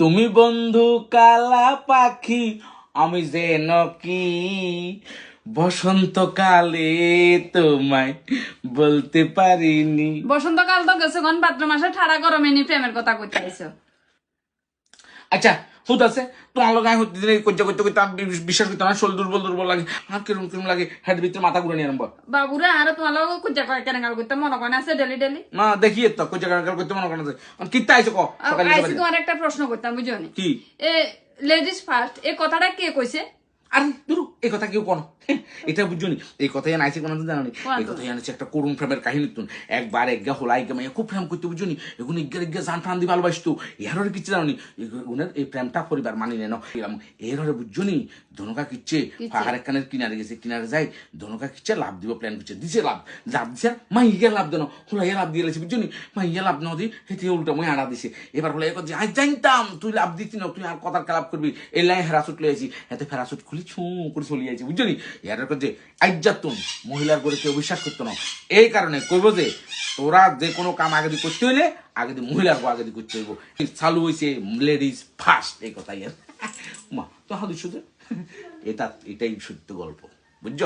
তুমি বন্ধু কালা পাখি আমি যেন কি? বসন্তকালে তোমায় বলতে পারিনি। বসন্তকাল তো গেছে কোন ভাদ্র মাসে ঠাড়া গরমে নি প্রেমের কথা কইতে আইছো। আচ্ছা হুত আছে তোমার লোক আমি হতে দিনে করতে করতে করতে আমি বিশ্বাস করতে আমার শরীর দুর্বল দুর্বল লাগে আমার কিরম কিরম লাগে হেড ভিতরে মাথা ঘুরে নিয়ে আরম্ভ। বাবুরে আর তোমার লোক কজ্জা কেন গাল করতে মনে করেন আছে ডেলি ডেলি? না দেখি তো কোচা গাল করতে মনে করেন কিত্তা আইছো কো? সকালে। তোমার একটা প্রশ্ন করতাম বুঝোনি কি? এ লেডিস ফার্স্ট এই কথাটা কে কইছে? আর দুরু এই কথা কেউ কোন? এটা বুঝছনি এই কথাই আনাইছে কোন জানো নি? এই কথাই আনাইছে একটা করুণ প্রেমের কাহিনী তুন একবার একগা হোলাই গা মাইয়া খুব প্রেম করতে বুঝছনি এখন ইজ্ঞা ইজ্ঞা জান টান দি ভালোবাসতো এর কিছু জানো উনার এই প্রেমটা পরিবার মানি নেন এর হরে বুঝছনি ধনুকা কিচ্ছে পাহাড় কানের কিনারে গেছে কিনারে যাই ধনুকা কিচ্ছে লাভ দিব প্ল্যান করছে। দিছে লাভ লাভ দিছে মাইয়া লাভ দেন। হোলাইয়া লাভ দিয়ে লেছে বুঝছনি মাইয়া লাভ ন দি হেতে উল্টা মই আড়া দিছে। এবার হলাই কচ্ছে আই জানতাম তুই লাভ দিতি না তুই আর কথার কালাপ করবি। এই লাই হেরাসুট লইছি এতে ফেরাসুট খুলি ছু করে চলে যাইছি বুঝলি এর যে আইজাতুন মহিলার করে কেউ বিশ্বাস করতো না। এই কারণে কইব যে, তোরা যে কোনো কাম আগে দিয়ে করতে হইলে, আগে দিয়ে মহিলার আগে দিয়ে করতে হইব। চালু হয়েছে লেডিস ফার্স্ট, এই কথাই। আর মা, তো হাদিস এটা, এটাই সত্য গল্প, বুঝছ?